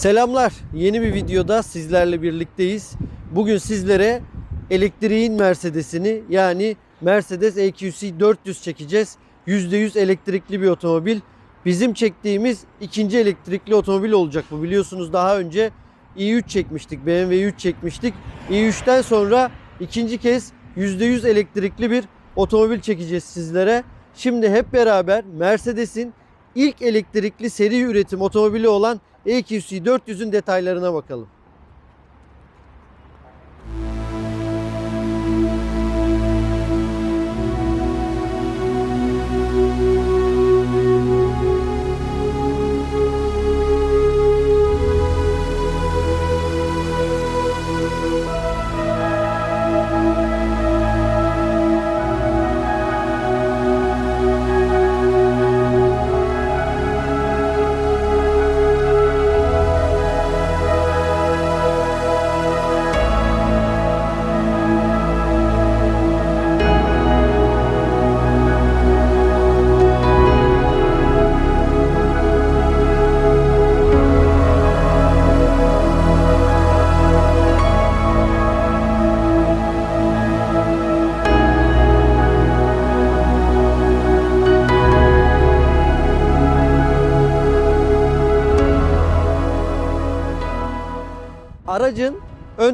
Selamlar. Yeni bir videoda sizlerle birlikteyiz. Bugün sizlere elektriğin Mercedes'ini yani Mercedes EQC 400 çekeceğiz. %100 elektrikli bir otomobil. Bizim çektiğimiz ikinci elektrikli otomobil olacak bu. Biliyorsunuz daha önce i3 çekmiştik. BMW 3 çekmiştik. i3'ten sonra ikinci kez %100 elektrikli bir otomobil çekeceğiz sizlere. Şimdi hep beraber Mercedes'in ilk elektrikli seri üretim otomobili olan EQC 400'ün detaylarına bakalım.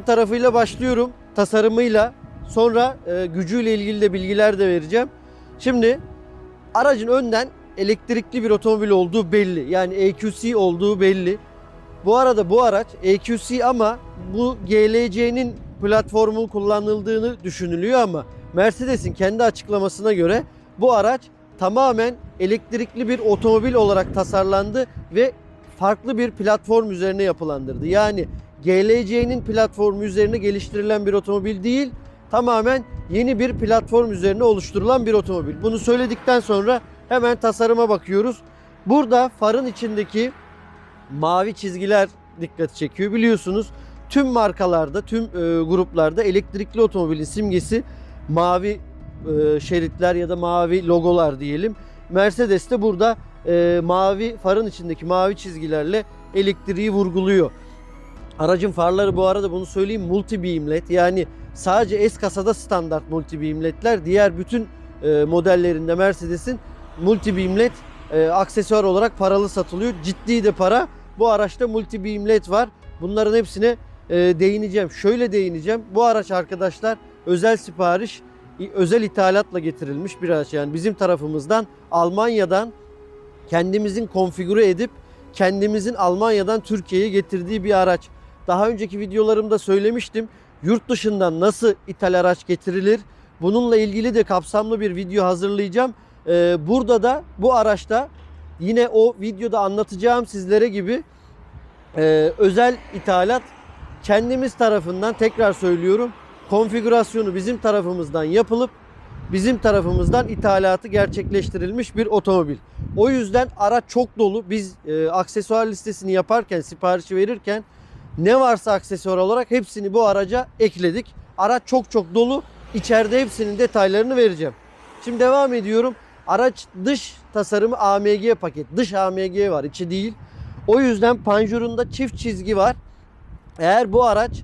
Tarafıyla başlıyorum. Tasarımıyla sonra e, gücüyle ilgili de bilgiler de vereceğim. Şimdi aracın önden elektrikli bir otomobil olduğu belli. Yani EQC olduğu belli. Bu arada bu araç EQC ama bu GLC'nin platformu kullanıldığını düşünülüyor ama Mercedes'in kendi açıklamasına göre bu araç tamamen elektrikli bir otomobil olarak tasarlandı ve farklı bir platform üzerine yapılandırdı. Yani GLC'nin platformu üzerine geliştirilen bir otomobil değil, tamamen yeni bir platform üzerine oluşturulan bir otomobil. Bunu söyledikten sonra hemen tasarıma bakıyoruz. Burada farın içindeki mavi çizgiler dikkat çekiyor. Biliyorsunuz tüm markalarda, tüm e, gruplarda elektrikli otomobilin simgesi mavi e, şeritler ya da mavi logolar diyelim. Mercedes de burada e, mavi farın içindeki mavi çizgilerle elektriği vurguluyor. Aracın farları bu arada bunu söyleyeyim multi beam led yani sadece S kasada standart multi beam ledler diğer bütün e, modellerinde Mercedes'in multi beam led e, aksesuar olarak paralı satılıyor. Ciddi de para. Bu araçta multi beam led var. Bunların hepsine e, değineceğim. Şöyle değineceğim. Bu araç arkadaşlar özel sipariş, özel ithalatla getirilmiş bir araç. Yani bizim tarafımızdan Almanya'dan kendimizin konfigüre edip kendimizin Almanya'dan Türkiye'ye getirdiği bir araç. Daha önceki videolarımda söylemiştim. Yurt dışından nasıl ithal araç getirilir? Bununla ilgili de kapsamlı bir video hazırlayacağım. Ee, burada da bu araçta yine o videoda anlatacağım sizlere gibi e, özel ithalat kendimiz tarafından tekrar söylüyorum konfigürasyonu bizim tarafımızdan yapılıp bizim tarafımızdan ithalatı gerçekleştirilmiş bir otomobil. O yüzden araç çok dolu. Biz e, aksesuar listesini yaparken, siparişi verirken ne varsa aksesuar olarak hepsini bu araca ekledik. Araç çok çok dolu. İçeride hepsinin detaylarını vereceğim. Şimdi devam ediyorum. Araç dış tasarımı AMG paket. Dış AMG var, içi değil. O yüzden panjurunda çift çizgi var. Eğer bu araç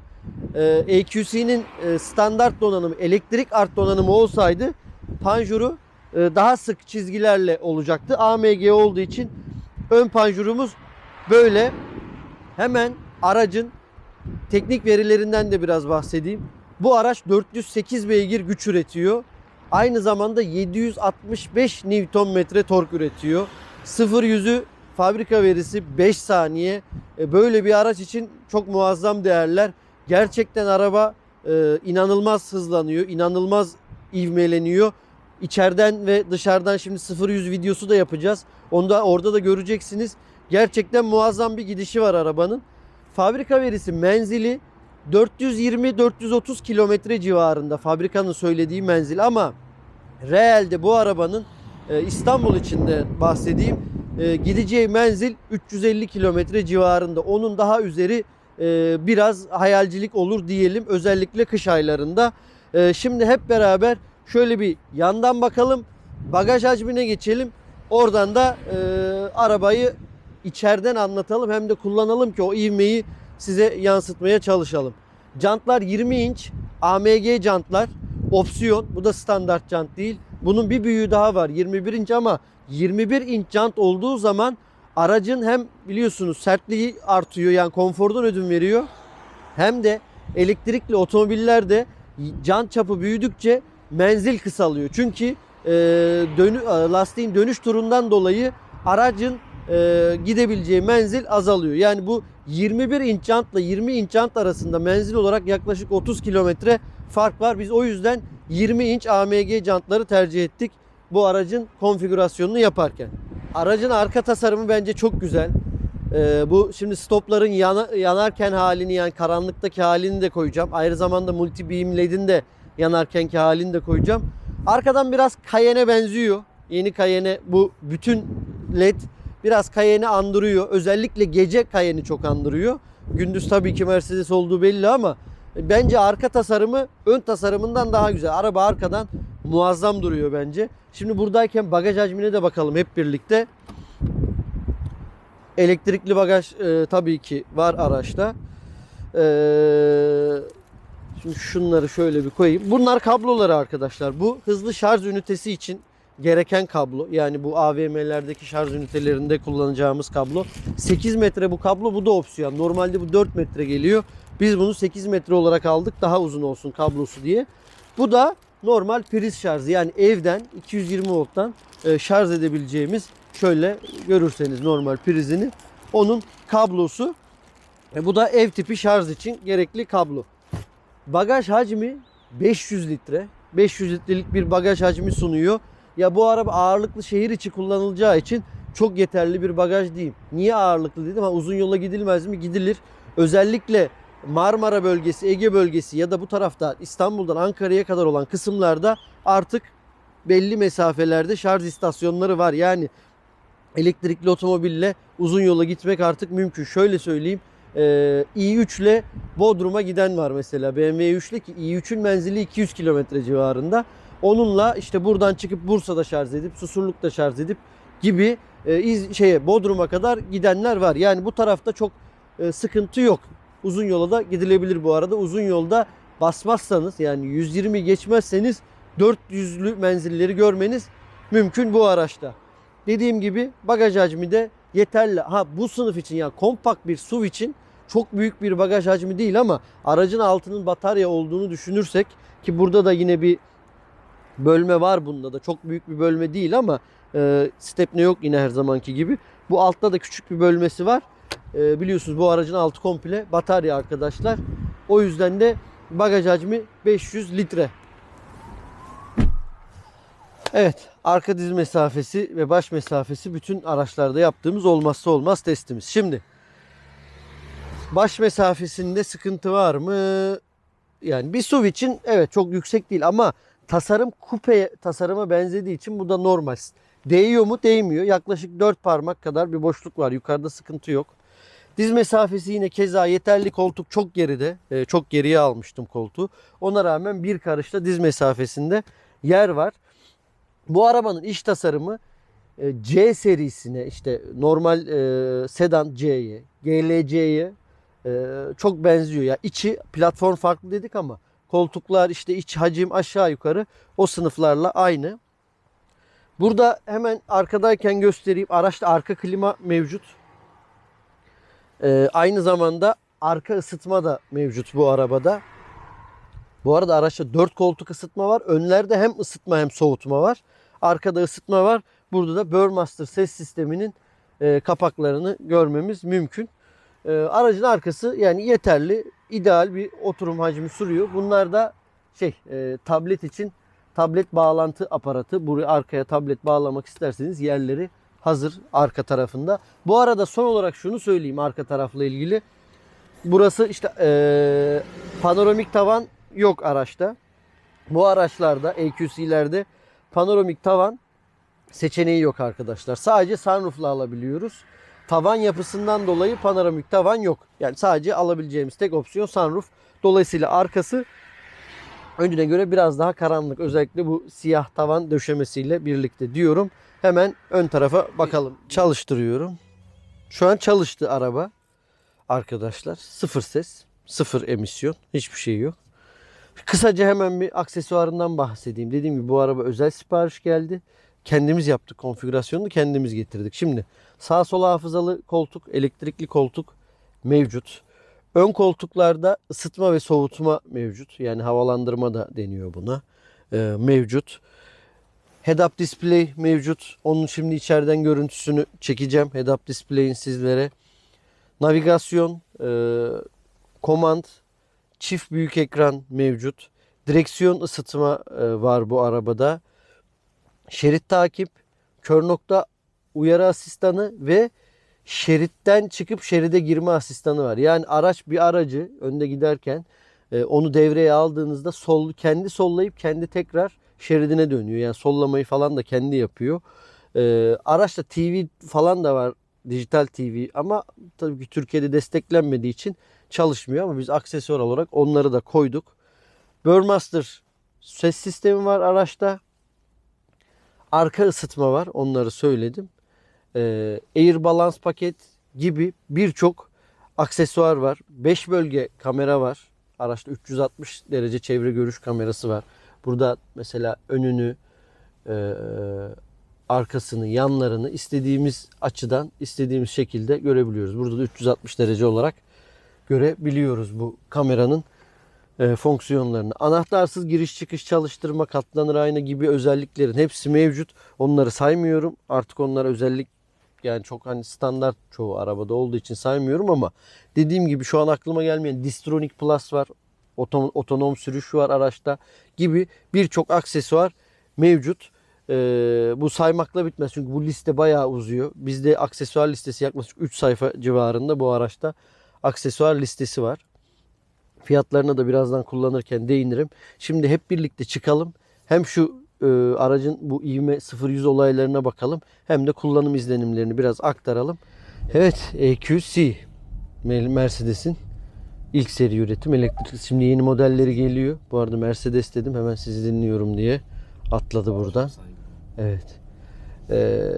e, EQC'nin e, standart donanımı, elektrik art donanımı olsaydı panjuru e, daha sık çizgilerle olacaktı. AMG olduğu için ön panjurumuz böyle. Hemen aracın teknik verilerinden de biraz bahsedeyim. Bu araç 408 beygir güç üretiyor. Aynı zamanda 765 Nm tork üretiyor. 0 yüzü fabrika verisi 5 saniye. E, Böyle bir araç için çok muazzam değerler. Gerçekten araba e, inanılmaz hızlanıyor, inanılmaz ivmeleniyor. İçeriden ve dışarıdan şimdi 0-100 videosu da yapacağız. Onda orada da göreceksiniz. Gerçekten muazzam bir gidişi var arabanın. Fabrika verisi menzili 420-430 kilometre civarında fabrikanın söylediği menzil ama realde bu arabanın e, İstanbul içinde bahsedeyim e, gideceği menzil 350 kilometre civarında. Onun daha üzeri e, biraz hayalcilik olur diyelim özellikle kış aylarında. E, şimdi hep beraber şöyle bir yandan bakalım bagaj hacmine geçelim. Oradan da e, arabayı içeriden anlatalım hem de kullanalım ki o ivmeyi size yansıtmaya çalışalım. Jantlar 20 inç AMG jantlar opsiyon. Bu da standart jant değil. Bunun bir büyüğü daha var 21 inç ama 21 inç jant olduğu zaman aracın hem biliyorsunuz sertliği artıyor yani konfordan ödün veriyor. Hem de elektrikli otomobillerde jant çapı büyüdükçe menzil kısalıyor. Çünkü e, dönü, lastiğin dönüş turundan dolayı aracın e, gidebileceği menzil azalıyor. Yani bu 21 inç jantla 20 inç jant arasında menzil olarak yaklaşık 30 kilometre fark var. Biz o yüzden 20 inç AMG jantları tercih ettik bu aracın konfigürasyonunu yaparken. Aracın arka tasarımı bence çok güzel. Ee, bu şimdi stopların yana- yanarken halini yani karanlıktaki halini de koyacağım. Ayrı zamanda multi beam led'in de yanarkenki halini de koyacağım. Arkadan biraz Cayenne'e benziyor. Yeni Cayenne bu bütün led biraz Cayenne'i andırıyor. Özellikle gece Cayenne'i çok andırıyor. Gündüz tabii ki Mercedes olduğu belli ama bence arka tasarımı ön tasarımından daha güzel. Araba arkadan muazzam duruyor bence. Şimdi buradayken bagaj hacmine de bakalım hep birlikte. Elektrikli bagaj e, tabii ki var araçta. E, şimdi şunları şöyle bir koyayım. Bunlar kabloları arkadaşlar. Bu hızlı şarj ünitesi için gereken kablo. Yani bu AVM'lerdeki şarj ünitelerinde kullanacağımız kablo. 8 metre bu kablo. Bu da opsiyon. Normalde bu 4 metre geliyor. Biz bunu 8 metre olarak aldık. Daha uzun olsun kablosu diye. Bu da normal priz şarjı. Yani evden 220 volttan e, şarj edebileceğimiz şöyle görürseniz normal prizini. Onun kablosu. E, bu da ev tipi şarj için gerekli kablo. Bagaj hacmi 500 litre. 500 litrelik bir bagaj hacmi sunuyor. Ya bu araba ağırlıklı şehir içi kullanılacağı için çok yeterli bir bagaj değil. Niye ağırlıklı dedim? Ha, uzun yola gidilmez mi? Gidilir. Özellikle Marmara bölgesi, Ege bölgesi ya da bu tarafta İstanbul'dan Ankara'ya kadar olan kısımlarda artık belli mesafelerde şarj istasyonları var. Yani elektrikli otomobille uzun yola gitmek artık mümkün. Şöyle söyleyeyim. e, i3 ile Bodrum'a giden var mesela. BMW 3 ile ki i3'ün menzili 200 kilometre civarında. Onunla işte buradan çıkıp Bursa'da şarj edip Susurluk'ta şarj edip gibi e, iz, şeye Bodrum'a kadar gidenler var. Yani bu tarafta çok e, sıkıntı yok. Uzun yola da gidilebilir bu arada. Uzun yolda basmazsanız yani 120 geçmezseniz 400'lü menzilleri görmeniz mümkün bu araçta. Dediğim gibi bagaj hacmi de yeterli. Ha bu sınıf için yani kompakt bir SUV için çok büyük bir bagaj hacmi değil ama aracın altının batarya olduğunu düşünürsek ki burada da yine bir bölme var bunda da çok büyük bir bölme değil ama e, stepne yok yine her zamanki gibi. Bu altta da küçük bir bölmesi var. E, biliyorsunuz bu aracın altı komple batarya arkadaşlar. O yüzden de bagaj hacmi 500 litre. Evet, arka diz mesafesi ve baş mesafesi bütün araçlarda yaptığımız olmazsa olmaz testimiz. Şimdi baş mesafesinde sıkıntı var mı? Yani bir SUV için evet çok yüksek değil ama tasarım kupe tasarıma benzediği için bu da normal. Değiyor mu? Değmiyor. Yaklaşık 4 parmak kadar bir boşluk var. Yukarıda sıkıntı yok. Diz mesafesi yine keza yeterli koltuk çok geride. Ee, çok geriye almıştım koltuğu. Ona rağmen bir karışta diz mesafesinde yer var. Bu arabanın iç tasarımı e, C serisine işte normal e, sedan C'ye, GLC'ye e, çok benziyor. Ya içi platform farklı dedik ama koltuklar işte iç hacim aşağı yukarı o sınıflarla aynı. Burada hemen arkadayken göstereyim. Araçta arka klima mevcut. E, aynı zamanda arka ısıtma da mevcut bu arabada. Bu arada araçta 4 koltuk ısıtma var. Önlerde hem ısıtma hem soğutma var. Arkada ısıtma var. Burada da Burmaster ses sisteminin e, kapaklarını görmemiz mümkün. E, aracın arkası yani yeterli, ideal bir oturum hacmi sürüyor. Bunlar da şey e, tablet için tablet bağlantı aparatı. Buraya arkaya tablet bağlamak isterseniz yerleri hazır arka tarafında. Bu arada son olarak şunu söyleyeyim arka tarafla ilgili. Burası işte e, panoramik tavan yok araçta. Bu araçlarda EQC'lerde panoramik tavan seçeneği yok arkadaşlar. Sadece sunroof'la alabiliyoruz. Tavan yapısından dolayı panoramik tavan yok. Yani sadece alabileceğimiz tek opsiyon sunroof. Dolayısıyla arkası önüne göre biraz daha karanlık. Özellikle bu siyah tavan döşemesiyle birlikte diyorum. Hemen ön tarafa bakalım. Çalıştırıyorum. Şu an çalıştı araba. Arkadaşlar sıfır ses, sıfır emisyon, hiçbir şey yok. Kısaca hemen bir aksesuarından bahsedeyim. Dediğim gibi bu araba özel sipariş geldi. Kendimiz yaptık konfigürasyonunu kendimiz getirdik. Şimdi sağ sola hafızalı koltuk, elektrikli koltuk mevcut. Ön koltuklarda ısıtma ve soğutma mevcut. Yani havalandırma da deniyor buna. Ee, mevcut. Head-up display mevcut. Onun şimdi içeriden görüntüsünü çekeceğim. Head-up display'in sizlere. Navigasyon, e, komand, çift büyük ekran mevcut. Direksiyon ısıtma e, var bu arabada. Şerit takip, kör nokta uyarı asistanı ve şeritten çıkıp şeride girme asistanı var. Yani araç bir aracı önde giderken e, onu devreye aldığınızda sol kendi sollayıp kendi tekrar şeridine dönüyor. Yani sollamayı falan da kendi yapıyor. E, araçta TV falan da var. Dijital TV ama tabii ki Türkiye'de desteklenmediği için çalışmıyor ama biz aksesuar olarak onları da koyduk. Burmaster ses sistemi var araçta. Arka ısıtma var. Onları söyledim. Ee, Air Balance paket gibi birçok aksesuar var. 5 bölge kamera var. Araçta 360 derece çevre görüş kamerası var. Burada mesela önünü, e, arkasını, yanlarını istediğimiz açıdan, istediğimiz şekilde görebiliyoruz. Burada da 360 derece olarak görebiliyoruz bu kameranın e, fonksiyonlarını. Anahtarsız giriş çıkış çalıştırma, katlanır ayna gibi özelliklerin hepsi mevcut. Onları saymıyorum. Artık onlar özellik yani çok hani standart çoğu arabada olduğu için saymıyorum ama dediğim gibi şu an aklıma gelmeyen Distronic Plus var. Otom, otonom sürüş var araçta gibi birçok aksesuar mevcut. Ee, bu saymakla bitmez çünkü bu liste bayağı uzuyor. Bizde aksesuar listesi yaklaşık 3 sayfa civarında bu araçta aksesuar listesi var. Fiyatlarına da birazdan kullanırken değinirim. Şimdi hep birlikte çıkalım. Hem şu e, aracın bu ivme 0-100 olaylarına bakalım. Hem de kullanım izlenimlerini biraz aktaralım. Evet EQC Mercedes'in ilk seri üretim elektrikli. Şimdi yeni modelleri geliyor. Bu arada Mercedes dedim hemen sizi dinliyorum diye atladı buradan. Evet. Ee,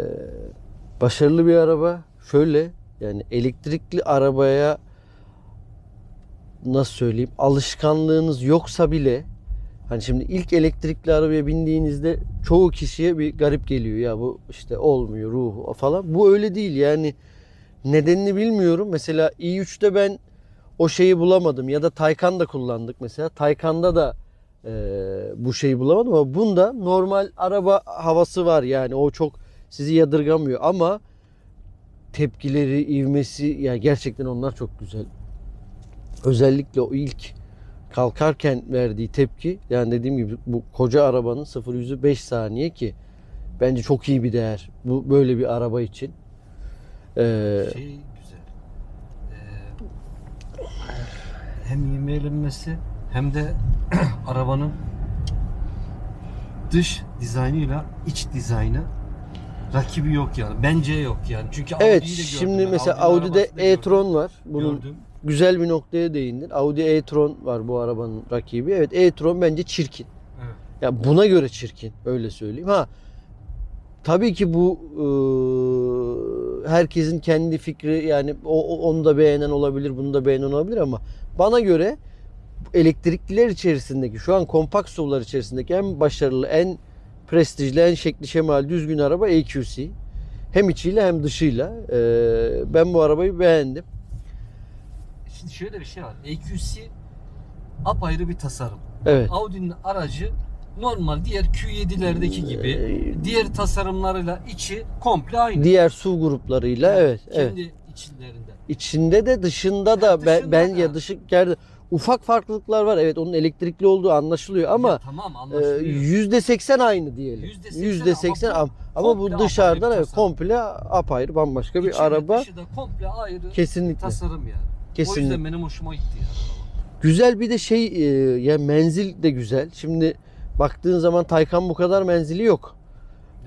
başarılı bir araba. Şöyle yani elektrikli arabaya nasıl söyleyeyim alışkanlığınız yoksa bile hani şimdi ilk elektrikli arabaya bindiğinizde çoğu kişiye bir garip geliyor ya bu işte olmuyor ruhu falan. Bu öyle değil yani nedenini bilmiyorum. Mesela i3'te ben o şeyi bulamadım ya da Taycan'da kullandık mesela. Taycan'da da e, bu şeyi bulamadım ama bunda normal araba havası var yani o çok sizi yadırgamıyor ama tepkileri, ivmesi yani gerçekten onlar çok güzel. Özellikle o ilk kalkarken verdiği tepki yani dediğim gibi bu koca arabanın 0 yüzü 5 saniye ki bence çok iyi bir değer. Bu böyle bir araba için. Ee, Şey güzel. Ee, hem ivmelenmesi hem de arabanın dış dizaynıyla iç dizaynı rakibi yok yani. Bence yok yani. Çünkü evet Audi'yi de gördüm şimdi ben. mesela Audi'nin Audi'de arabasını da gördüm. e-tron var. Bunun gördüm. Güzel bir noktaya değindin. Audi e-tron var bu arabanın rakibi. Evet e-tron bence çirkin. Evet. Ya buna göre çirkin öyle söyleyeyim. Ha tabii ki bu e, herkesin kendi fikri yani o, onu da beğenen olabilir, bunu da beğenen olabilir ama bana göre elektrikliler içerisindeki şu an kompakt SUV'lar içerisindeki en başarılı, en prestijli, en şekli şemal düzgün araba EQC. Hem içiyle hem dışıyla. E, ben bu arabayı beğendim. Şimdi şöyle bir şey var. EQC apayrı bir tasarım. Evet. Audi'nin aracı normal diğer Q7'lerdeki gibi Ee, diğer tasarımlarıyla içi komple aynı. diğer SUV gruplarıyla evet, evet. Kendi içlerinde. İçinde de dışında da Ha, ben, dışında ben da. ya dışı yerde ufak farklılıklar var. Evet onun elektrikli olduğu anlaşılıyor ama Ya tamam e, anlaşılıyor. yüzde seksen aynı diyelim. Yüzde seksen ama ama, bu dışarıdan bir evet komple apayrı bambaşka bir İçi ve araba. dışı da komple ayrı Kesinlikle. tasarım yani. O Kesinlikle. yüzden benim hoşuma gitti yani. Güzel bir de şey e, ya menzil de güzel. Şimdi baktığın zaman Taycan bu kadar menzili yok.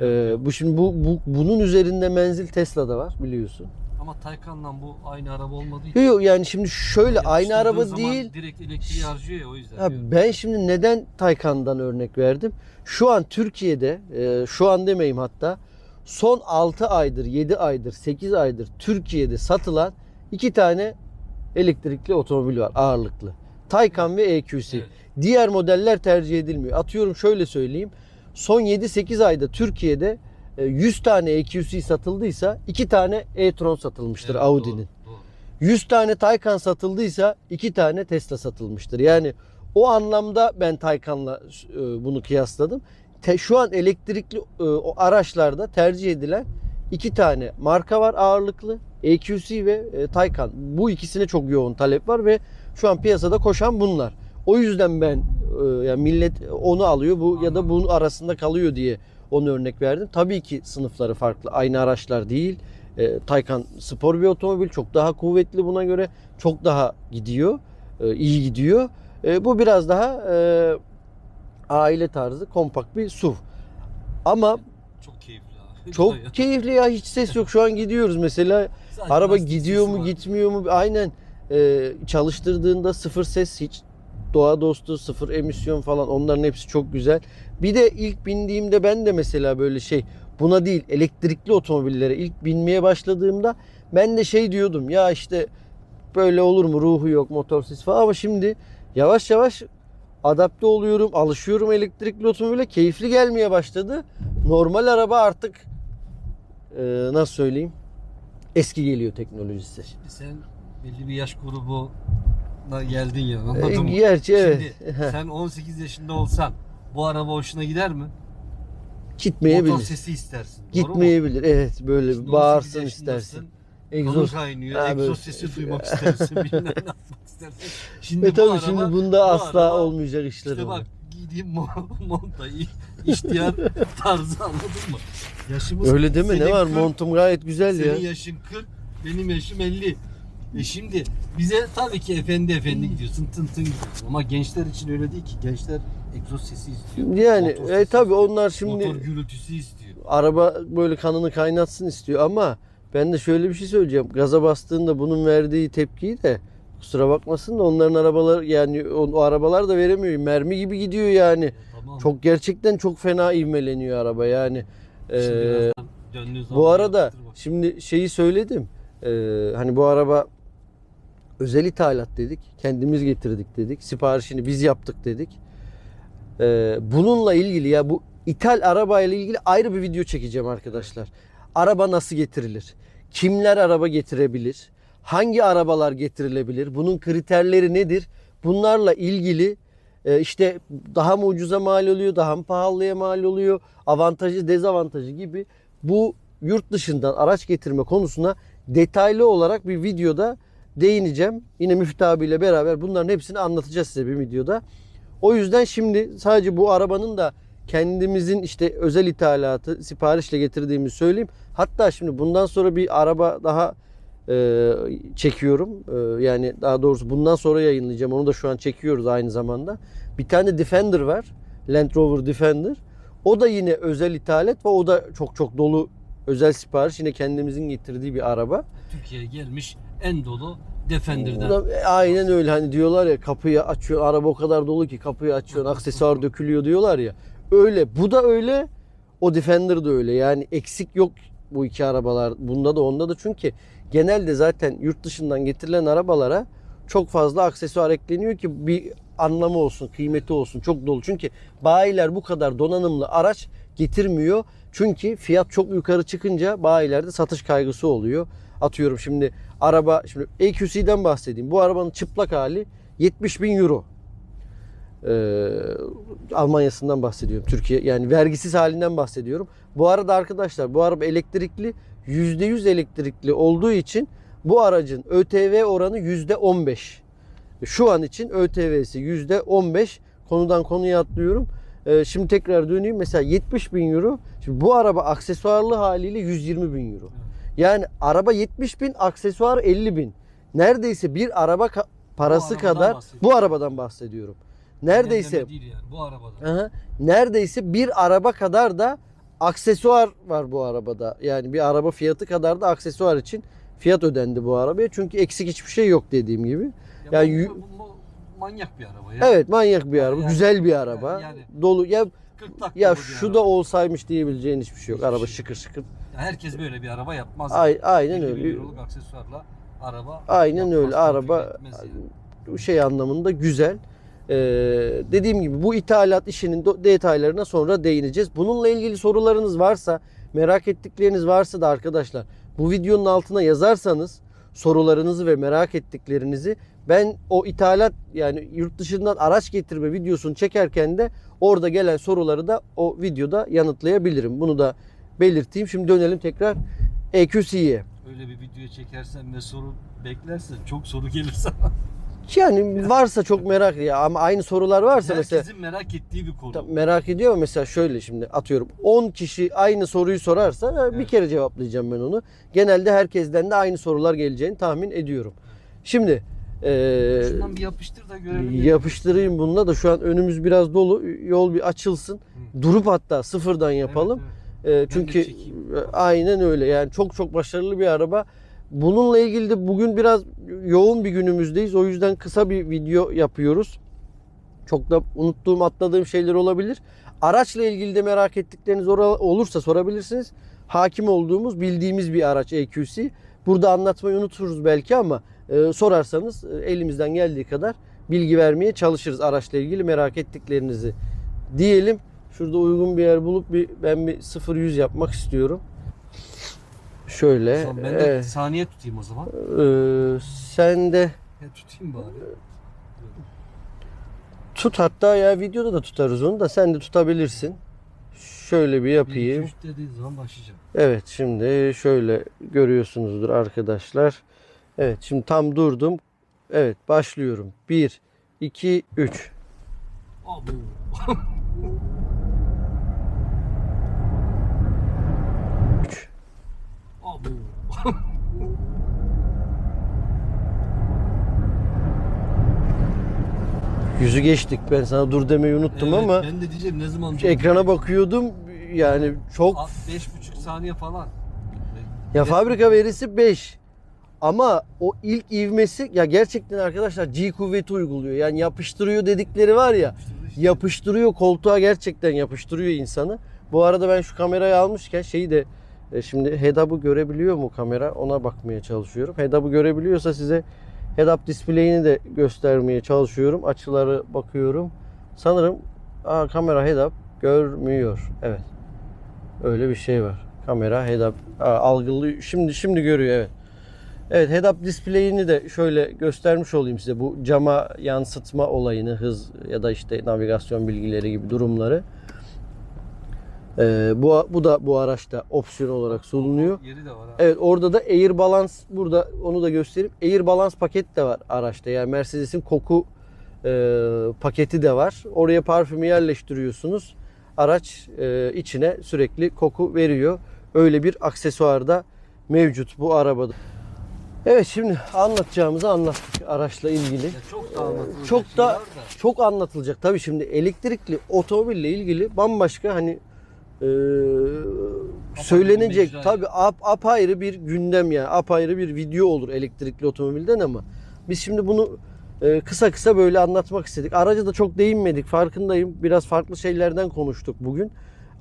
E, bu şimdi bu, bu bunun üzerinde menzil Tesla'da var biliyorsun. Ama Taycan'la bu aynı araba olmadığı Yok yok yani şimdi şöyle Yapıştırdığın aynı araba zaman değil. Direkt elektriği harcıyor ya o yüzden. Ha, diyorum. ben şimdi neden Taycan'dan örnek verdim? Şu an Türkiye'de, e, şu an demeyeyim hatta, son 6 aydır, 7 aydır, 8 aydır Türkiye'de satılan iki tane elektrikli otomobil var ağırlıklı. Taycan ve EQC. Evet. Diğer modeller tercih edilmiyor. Atıyorum şöyle söyleyeyim. Son 7-8 ayda Türkiye'de e, 100 tane EQC satıldıysa 2 tane e-tron satılmıştır Evet, Audi'nin. doğru, doğru. 100 tane Taycan satıldıysa 2 tane Tesla satılmıştır. Yani o anlamda ben Taycan'la e, bunu kıyasladım. Te- şu an elektrikli e, araçlarda tercih edilen iki tane marka var ağırlıklı. EQC ve e, Taycan. Bu ikisine çok yoğun talep var ve şu an piyasada koşan bunlar. O yüzden ben e, yani millet onu alıyor bu ya da bunun arasında kalıyor diye onu örnek verdim. Tabii ki sınıfları farklı. Aynı araçlar değil. E, Taycan spor bir otomobil. Çok daha kuvvetli buna göre. Çok daha gidiyor. E, iyi gidiyor. E, bu biraz daha e, aile tarzı kompakt bir SUV. Ama. Çok keyifli ya. Hiç ses yok. Şu an gidiyoruz mesela. Sadece Araba gidiyor mu var. gitmiyor mu? Aynen. Ee, çalıştırdığında sıfır ses hiç doğa dostu sıfır emisyon falan onların hepsi çok güzel. Bir de ilk bindiğimde ben de mesela böyle şey buna değil elektrikli otomobillere ilk binmeye başladığımda ben de şey diyordum ya işte böyle olur mu ruhu yok motor sesi falan ama şimdi yavaş yavaş adapte oluyorum alışıyorum elektrikli otomobile keyifli gelmeye başladı. Normal araba artık e, nasıl söyleyeyim eski geliyor teknolojisi. Şimdi sen belli bir yaş grubuna geldin ya anladın E, mı? Gerçi evet. Şimdi sen 18 yaşında olsan bu araba hoşuna gider mi? Motor Gitmeyebilir. sesi istersin. Gitmeyebilir. Evet böyle Şimdi 18 bağırsın istersin. Egzoz. kaynıyor. Ha, egzoz sesi duymak istersin. Bilmem ne yapmak istersin. Şimdi Ve bu tabii araba- şimdi bunda bu asla araba- olmayacak işler İşte bak giydiğim mo- monta ihtiyar tarzı anladın mı? Yaşımız Öyle deme ne senin var 40, montum gayet güzel ya. Senin yaşın 40, benim yaşım 50. E şimdi bize tabii ki efendi efendi gidiyorsun, tın tın gidiyorsun. Ama gençler için öyle değil ki. Gençler egzoz sesi istiyor. Yani e, sesi tabii istiyor, onlar şimdi Motor gürültüsü istiyor. araba böyle kanını kaynatsın istiyor ama ben de şöyle bir şey söyleyeceğim. Gaza bastığında bunun verdiği tepkiyi de kusura bakmasın da onların arabalar yani o, o arabalar da veremiyor. Mermi gibi gidiyor yani. Tamam. Çok gerçekten çok fena ivmeleniyor araba yani. Şimdi Ee, birazdan zaman Bu arada yaptır bak. şimdi şeyi söyledim. Ee, hani bu araba özel ithalat dedik. Kendimiz getirdik dedik. Siparişini biz yaptık dedik. Ee, bununla ilgili ya bu ithal arabayla ilgili ayrı bir video çekeceğim arkadaşlar. Araba nasıl getirilir? Kimler araba getirebilir? Hangi arabalar getirilebilir? Bunun kriterleri nedir? Bunlarla ilgili e, işte daha mı ucuza mal oluyor, daha mı pahalıya mal oluyor, avantajı, dezavantajı gibi bu yurt dışından araç getirme konusuna detaylı olarak bir videoda değineceğim. Yine Müftü abiyle beraber bunların hepsini anlatacağız size bir videoda. O yüzden şimdi sadece bu arabanın da kendimizin işte özel ithalatı siparişle getirdiğimizi söyleyeyim. Hatta şimdi bundan sonra bir araba daha e, çekiyorum. E, yani daha doğrusu bundan sonra yayınlayacağım. Onu da şu an çekiyoruz aynı zamanda. Bir tane Defender var. Land Rover Defender. O da yine özel ithalat ve o da çok çok dolu özel sipariş. Yine kendimizin getirdiği bir araba. Türkiye'ye gelmiş en dolu Defender'den. Da- e, aynen öyle hani diyorlar ya kapıyı açıyor araba o kadar dolu ki kapıyı açıyorsun aksesuar dökülüyor diyorlar ya. Öyle bu da öyle o Defender de öyle yani eksik yok bu iki arabalar bunda da onda da çünkü genelde zaten yurt dışından getirilen arabalara çok fazla aksesuar ekleniyor ki bir anlamı olsun kıymeti olsun çok dolu çünkü bayiler bu kadar donanımlı araç getirmiyor çünkü fiyat çok yukarı çıkınca bayilerde satış kaygısı oluyor. Atıyorum şimdi araba şimdi EQC'den bahsedeyim. Bu arabanın çıplak hali 70 bin euro. Ee, Almanya'sından bahsediyorum. Türkiye yani vergisiz halinden bahsediyorum. Bu arada arkadaşlar bu araba elektrikli %100 elektrikli olduğu için bu aracın ÖTV oranı %15. Şu an için ÖTV'si %15. Konudan konuya atlıyorum. Ee, şimdi tekrar döneyim. Mesela 70 bin euro. Şimdi bu araba aksesuarlı haliyle 120 bin euro. Yani araba 70 bin, aksesuar 50 bin. Neredeyse bir araba parası arabadan kadar bu arabadan bahsediyorum. Neredeyse değil yani bu arabadan. Aha. neredeyse bir araba kadar da aksesuar var bu arabada. Yani bir araba fiyatı kadar da aksesuar için fiyat ödendi bu arabaya. Çünkü eksik hiçbir şey yok dediğim gibi. Ya Yani bu- bu- bu manyak bir araba ya. Evet manyak bir araba, Yani- güzel bir araba. yani- Dolu. Ya 40 dakika Ya şu araba. da olsaymış diyebileceğin hiçbir şey yok. Hiçbir Araba şey şıkır şıkır. Ya herkes böyle bir araba yapmaz. Ay, aynen 20 bin öyle. euroluk aksesuarla araba Aynen öyle. Araba yani. şey anlamında güzel. Ee, dediğim gibi bu ithalat işinin detaylarına sonra değineceğiz. Bununla ilgili sorularınız varsa, merak ettikleriniz varsa da arkadaşlar bu videonun altına yazarsanız sorularınızı ve merak ettiklerinizi ben o ithalat yani yurt dışından araç getirme videosunu çekerken de orada gelen soruları da o videoda yanıtlayabilirim. Bunu da belirteyim. Şimdi dönelim tekrar EQC'ye. Öyle bir video çekersen ve soru beklersen çok soru gelir sana. Yani varsa çok merak ya ama aynı sorular varsa mesela Herkesin merak ettiği bir konu. Merak ediyor ama mesela şöyle şimdi atıyorum 10 kişi aynı soruyu sorarsa e, bir Evet. kere cevaplayacağım ben onu. Genelde herkesten de aynı sorular geleceğini tahmin ediyorum. Şimdi e, Şundan bir yapıştır da görelim. yapıştırayım bununla da şu an önümüz biraz dolu. Yol bir açılsın. Durup hatta sıfırdan Evet, yapalım. evet. E, çünkü çekeyim. e, aynen öyle. Yani çok çok başarılı bir araba. Bununla ilgili de bugün biraz yoğun bir günümüzdeyiz. O yüzden kısa bir video yapıyoruz. Çok da unuttuğum, atladığım şeyler olabilir. Araçla ilgili de merak ettikleriniz olursa sorabilirsiniz. Hakim olduğumuz, bildiğimiz bir araç EQC. Burada anlatmayı unuturuz belki ama e, sorarsanız e, elimizden geldiği kadar bilgi vermeye çalışırız araçla ilgili merak ettiklerinizi diyelim. Şurada uygun bir yer bulup bir ben bir 0-100 yapmak istiyorum. Şöyle. Son ben de evet. saniye tutayım o zaman. Ee, sen de Ya tutayım bari. tut hatta ya videoda da tutarız onu da sen de tutabilirsin. Şöyle bir yapayım. iki, üç dediği zaman başlayacağım. Evet şimdi şöyle görüyorsunuzdur arkadaşlar. Evet şimdi tam durdum. Evet başlıyorum. 1, 2, 3. Abu. Yüzü geçtik. Ben sana dur demeyi unuttum Evet, ama Ben de diyeceğim ne zaman ekrana bakıyordum. Yani çok A- Beş buçuk saniye falan. Ya fabrika verisi 5. Ama o ilk ivmesi ya gerçekten arkadaşlar G kuvveti uyguluyor. Yani yapıştırıyor dedikleri var ya. Yapıştırıyor koltuğa gerçekten yapıştırıyor insanı. Bu arada ben şu kamerayı almışken şeyi de e, şimdi head-up'ı görebiliyor mu kamera ona bakmaya çalışıyorum. Head-up'ı görebiliyorsa size head-up display'ini de göstermeye çalışıyorum. Açıları bakıyorum. Sanırım aa, kamera head-up görmüyor. Evet. Öyle bir şey var. Kamera head-up algılıyor. Şimdi şimdi görüyor evet. Evet head-up display'ini de şöyle göstermiş olayım size. Bu cama yansıtma olayını, hız ya da işte navigasyon bilgileri gibi durumları. Ee, bu, bu da bu araçta opsiyon olarak sunuluyor. Yeri de var ha. Evet orada da Air Balance burada onu da göstereyim. Air Balance paket de var araçta. Yani Mercedes'in koku e, paketi de var. Oraya parfümü yerleştiriyorsunuz. Araç e, içine sürekli koku veriyor. Öyle bir aksesuar da mevcut bu arabada. Evet şimdi anlatacağımızı anlattık araçla ilgili. Ya çok da anlatılacak Çok da var çok anlatılacak. Tabii şimdi elektrikli otomobille ilgili bambaşka hani e, söylenecek tabii ap, apayrı bir gündem yani apayrı bir video olur elektrikli otomobilden ama biz şimdi bunu e, kısa kısa böyle anlatmak istedik. Araca da çok değinmedik farkındayım. Biraz farklı şeylerden konuştuk bugün.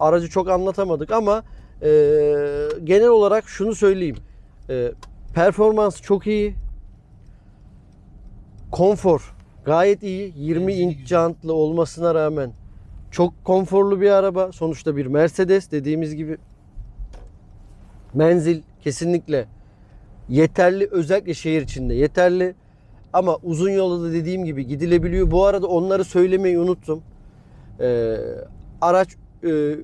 Aracı çok anlatamadık ama e, genel olarak şunu söyleyeyim. E, performans çok iyi. Konfor gayet iyi. 20 Benzini inç jantlı olmasına rağmen çok konforlu bir araba. Sonuçta bir Mercedes dediğimiz gibi. Menzil kesinlikle yeterli özellikle şehir içinde yeterli. Ama uzun yolda da dediğim gibi gidilebiliyor. Bu arada onları söylemeyi unuttum. Ee, araç e,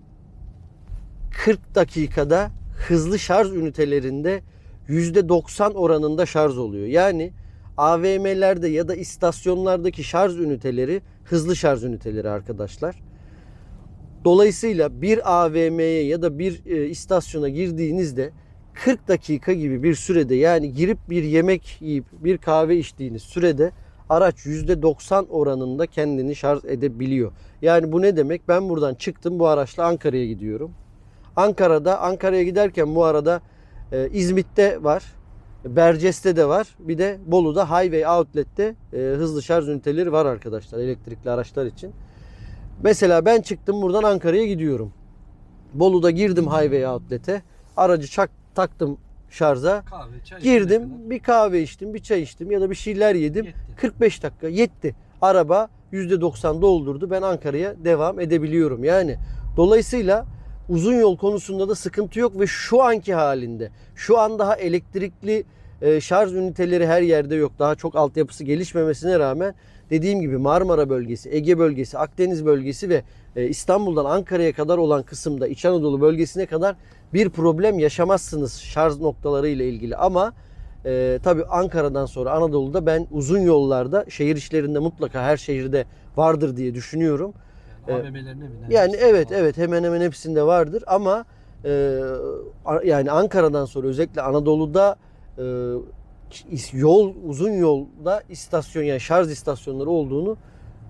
40 dakikada hızlı şarj ünitelerinde %90 oranında şarj oluyor. Yani AVM'lerde ya da istasyonlardaki şarj üniteleri hızlı şarj üniteleri arkadaşlar. Dolayısıyla bir AVM'ye ya da bir e, istasyona girdiğinizde 40 dakika gibi bir sürede yani girip bir yemek yiyip bir kahve içtiğiniz sürede araç %90 oranında kendini şarj edebiliyor. Yani bu ne demek? Ben buradan çıktım bu araçla Ankara'ya gidiyorum. Ankara'da Ankara'ya giderken bu arada e, İzmit'te var. Berces'te de var. Bir de Bolu'da Highway Outlet'te e, hızlı şarj üniteleri var arkadaşlar elektrikli araçlar için. Mesela ben çıktım buradan Ankara'ya gidiyorum. Bolu'da girdim highway outlet'e. Aracı çak, taktım şarja. Kahve, çay. Girdim içene bir kahve içtim, bir çay içtim ya da bir şeyler yedim. Yetti. 45 dakika yetti. Araba %90 doldurdu. Ben Ankara'ya devam edebiliyorum. Yani dolayısıyla uzun yol konusunda da sıkıntı yok ve şu anki halinde şu an daha elektrikli e, şarj üniteleri her yerde yok. Daha çok altyapısı gelişmemesine rağmen dediğim gibi Marmara bölgesi, Ege bölgesi, Akdeniz bölgesi ve e, İstanbul'dan Ankara'ya kadar olan kısımda İç Anadolu bölgesine kadar bir problem yaşamazsınız şarj noktaları ile ilgili ama ee, tabii Ankara'dan sonra Anadolu'da ben uzun yollarda şehir içlerinde mutlaka her şehirde vardır diye düşünüyorum. Yani Ee, binen Yani evet var. evet hemen hemen hepsinde vardır ama e, yani Ankara'dan sonra özellikle Anadolu'da e, yol uzun yolda istasyon yani şarj istasyonları olduğunu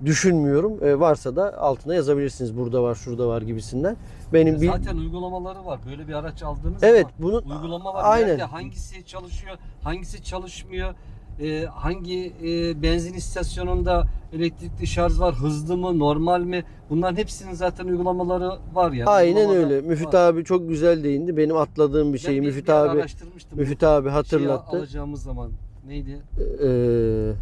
düşünmüyorum. E, varsa da altına yazabilirsiniz. Burada var, şurada var gibisinden. Benim bir Zaten uygulamaları var. Böyle bir araç aldığınız Evet, zaman bunu uygulama var. aynen. Nerede hangisi çalışıyor, hangisi çalışmıyor, e, hangi e, benzin istasyonunda elektrikli şarj var, hızlı mı, normal mi? Bunların hepsinin zaten uygulamaları var yani. Aynen öyle. Müfit var. abi çok güzel değindi. Benim atladığım bir Ben şeyi bir- Müfit bir abi. Müfit abi şeyi hatırlattı. alacağımız zaman neydi? Ee,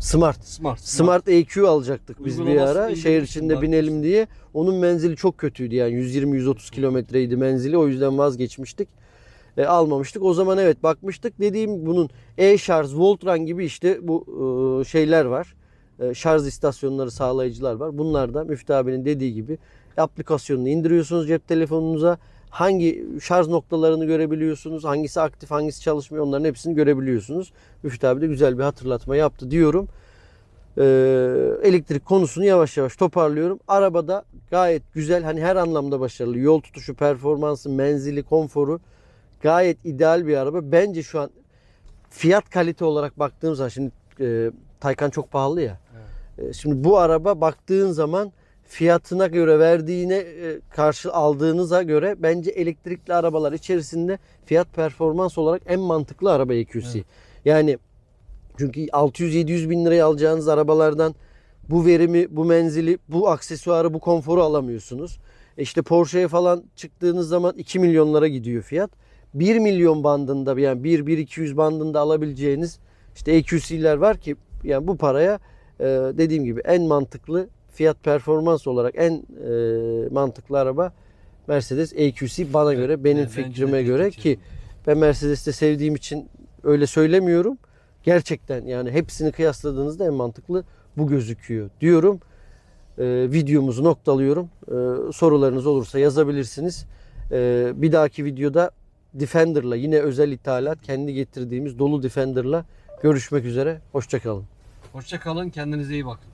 Smart. Smart. Smart EQ alacaktık biz bir ara. Şehir içinde binelim diye. Onun menzili çok kötüydü yani 120-130 kilometreydi menzili. O yüzden vazgeçmiştik. E, almamıştık. O zaman evet bakmıştık. Dediğim bunun e-şarj, Voltran gibi işte bu e, şeyler var. E, şarj istasyonları sağlayıcılar var. Bunlar da Müftü abinin dediği gibi aplikasyonunu indiriyorsunuz cep telefonunuza. Hangi şarj noktalarını görebiliyorsunuz. Hangisi aktif, hangisi çalışmıyor onların hepsini görebiliyorsunuz. Müftü abi de güzel bir hatırlatma yaptı diyorum. Ee, elektrik konusunu yavaş yavaş toparlıyorum. Arabada gayet güzel hani her anlamda başarılı. Yol tutuşu, performansı, menzili, konforu gayet ideal bir araba. Bence şu an fiyat kalite olarak baktığım zaman şimdi e, Taycan çok pahalı ya. E, şimdi bu araba baktığın zaman fiyatına göre verdiğine e, karşı aldığınıza göre bence elektrikli arabalar içerisinde fiyat performans olarak en mantıklı araba EQC. Evet. Yani çünkü 600-700 bin liraya alacağınız arabalardan bu verimi, bu menzili, bu aksesuarı, bu konforu alamıyorsunuz. E İşte Porsche'ye falan çıktığınız zaman 2 milyonlara gidiyor fiyat. 1 milyon bandında yani 1-1-200 bandında alabileceğiniz işte EQC'ler var ki yani bu paraya e, dediğim gibi en mantıklı fiyat performans olarak en e, mantıklı araba Mercedes EQC bana göre benim Evet, de fikrime göre ki ben Mercedes'te sevdiğim için öyle söylemiyorum. Gerçekten yani hepsini kıyasladığınızda en mantıklı bu gözüküyor diyorum. Ee, videomuzu noktalıyorum. Sorularınız olursa yazabilirsiniz. Bir dahaki videoda Defender'la yine özel ithalat kendi getirdiğimiz dolu Defender'la görüşmek üzere. Hoşçakalın. Hoşça kalın, kendinize iyi bakın.